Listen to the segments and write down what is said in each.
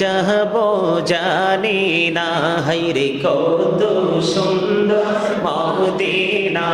যাব জানি না। হাইরে কত সুন্দর মদিনা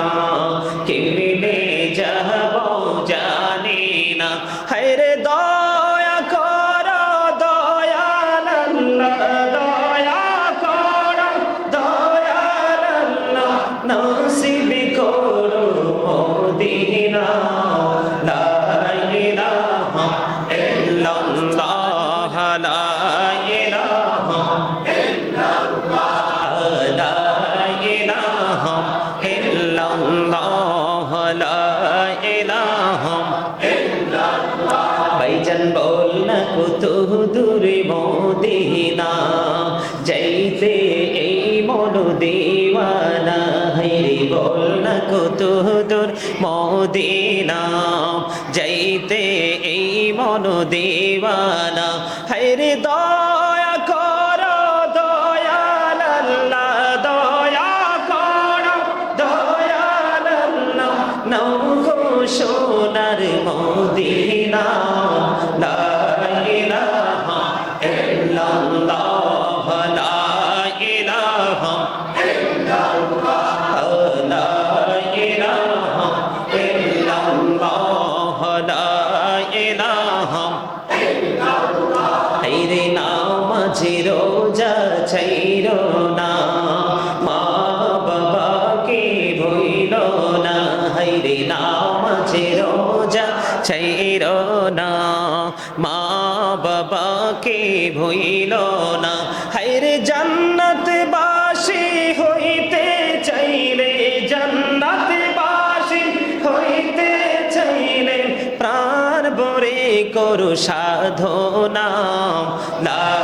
কত মদিনা যাইতে এই মন দেওয়ানা। হাইরে দয়া ছাইর না, মা বাবাকে ভইল না হাইরে নামাজে রোজা ছাইর না, মা বাবাকে ভইল না হাইরে জান্নাত বাসি হইতে চাইলে জান্নাত বাসি হইতে চাইলে প্রাণ বরে করু সাধনা। লা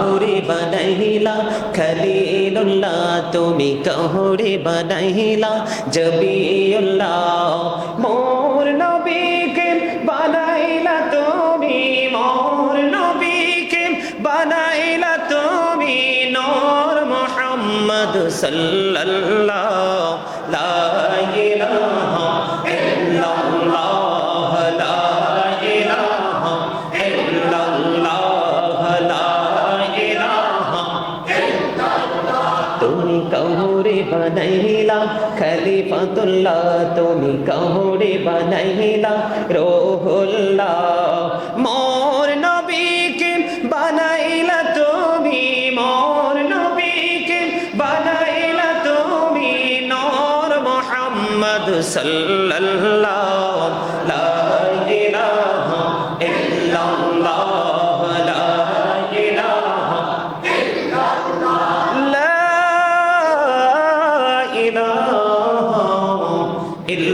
কহুরে বানাইলা, খলিলুল্লাহ, তুমি কহুরে বানাইলা, জবিউল্লাহ, মোর নবীকে বানাইলা তুমি, মোর নবীকে বানাইলা তুমি, নূর মুহাম্মদ সাল্লাল্লাহ খলিফাতুল্লাহ তুমি কাহরে বানাইলা। রোহুল্লাহ, মোর নবীকে বানাইলা তুমি, মোর নবীকে বানাইলা তুমি, নর মোহাম্মদ সাল্লাল্লাহ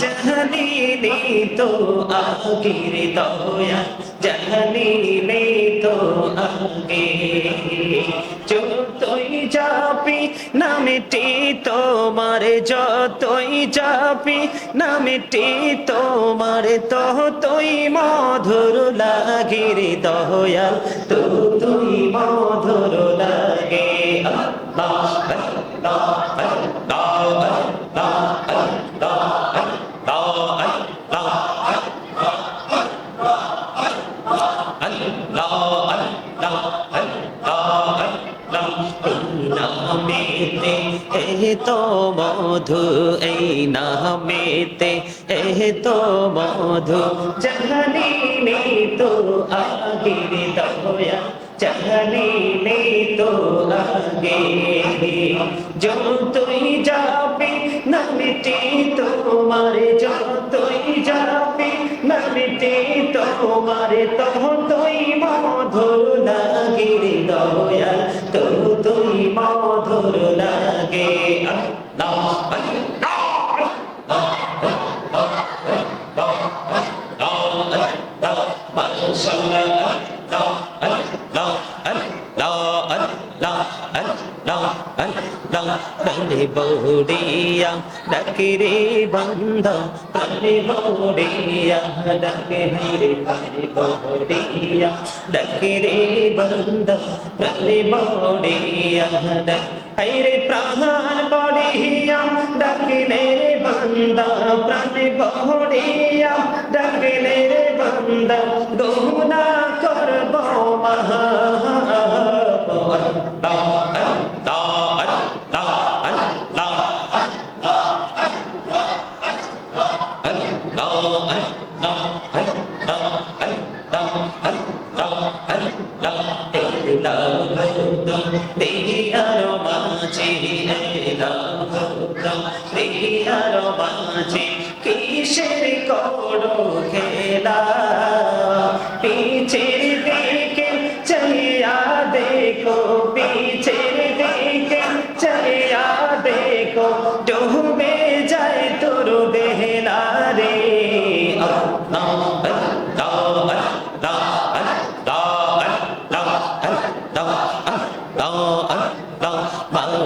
जहनी ने तो आखिर दया जहनी ने तो आगे जो চাপি না মিটি তোমার যতই চাপি না মিটি তোমার ততই মধুর লাগিরি দয়াল তো তুই মধুর তো মধু, এই নামেতে, এ তো মধু। জহনি তো আগে দয়া চহনি তো আগে যো তুই যাবি না মিটে তোমার যো তুই যাবি না মিটে তোমার তো তুই মধু না বৌড়িয়া ডাকে রে বন্ধ প্রাণে বৌড়িয়া ডাকে রে প্রাণে বৌড়িয়া ডাকে রে বন্ধ প্রাণে বৌড়িয়া রে প্রাণ বড়িয়া ডাকিলে রে বন্দা প্রাণে বড়িয়া ডাকিলে রে বন্দা গৌনা করব মহা দেহিয়ার মাঝে দেহিয়ার মাঝে কিসের করো খেলা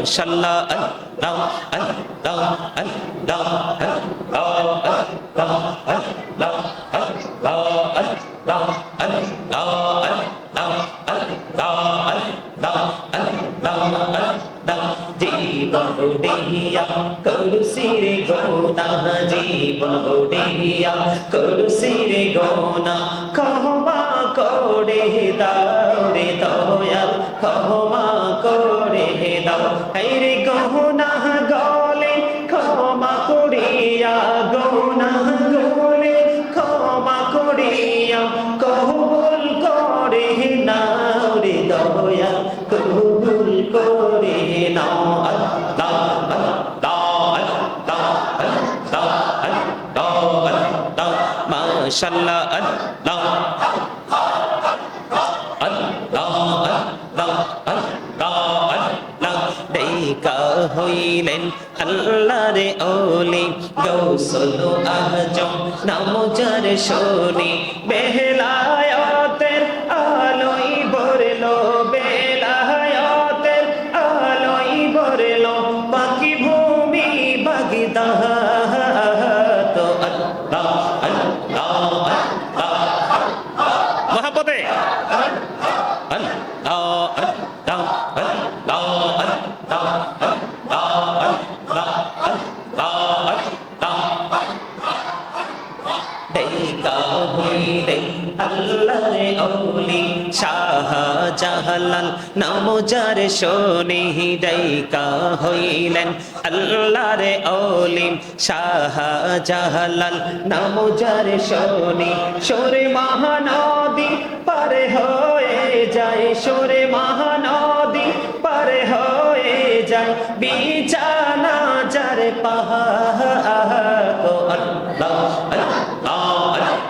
মাশাআল্লাহ আল্লাহ আল্লাহ আল্লাহ আল্লাহ আল্লাহ আল্লাহ আল্লাহ আল্লাহ জীবন দিয়া করুসির গোনা জীবন দিয়া করুসির গোনা ক্ষমা করে দাও রে দয়াল ক্ষমা করে দাও। রে গহনা গলে ক্ষমা করিয়া গোনা গলে ক্ষমা করিয়া, কবুল করে নাও রে দয়াল কবুল করে নাও। আল্লাহ আল্লাহ আল্লাহ আল্লাহ আল্লাহ আল্লাহ মাশাআল্লাহ আল্লাহ ডেকা হইলেন আল্লাহর ওলি গৌসল আজম নামজার শোনি বেহলায়তের অলি শাহা জাহালাল নাম যার শোনে ডাইকা হইলেন। আল্লাহ রে অলিম শাহা জাহালাল নাম যার শোনে সোরে মহানদী পারে হয়ে যায়। সোরে মহানদী পারে হয়ে যায়। বিছানা যার পাহা কো আল্লাহ আল্লাহ আল্লাহ।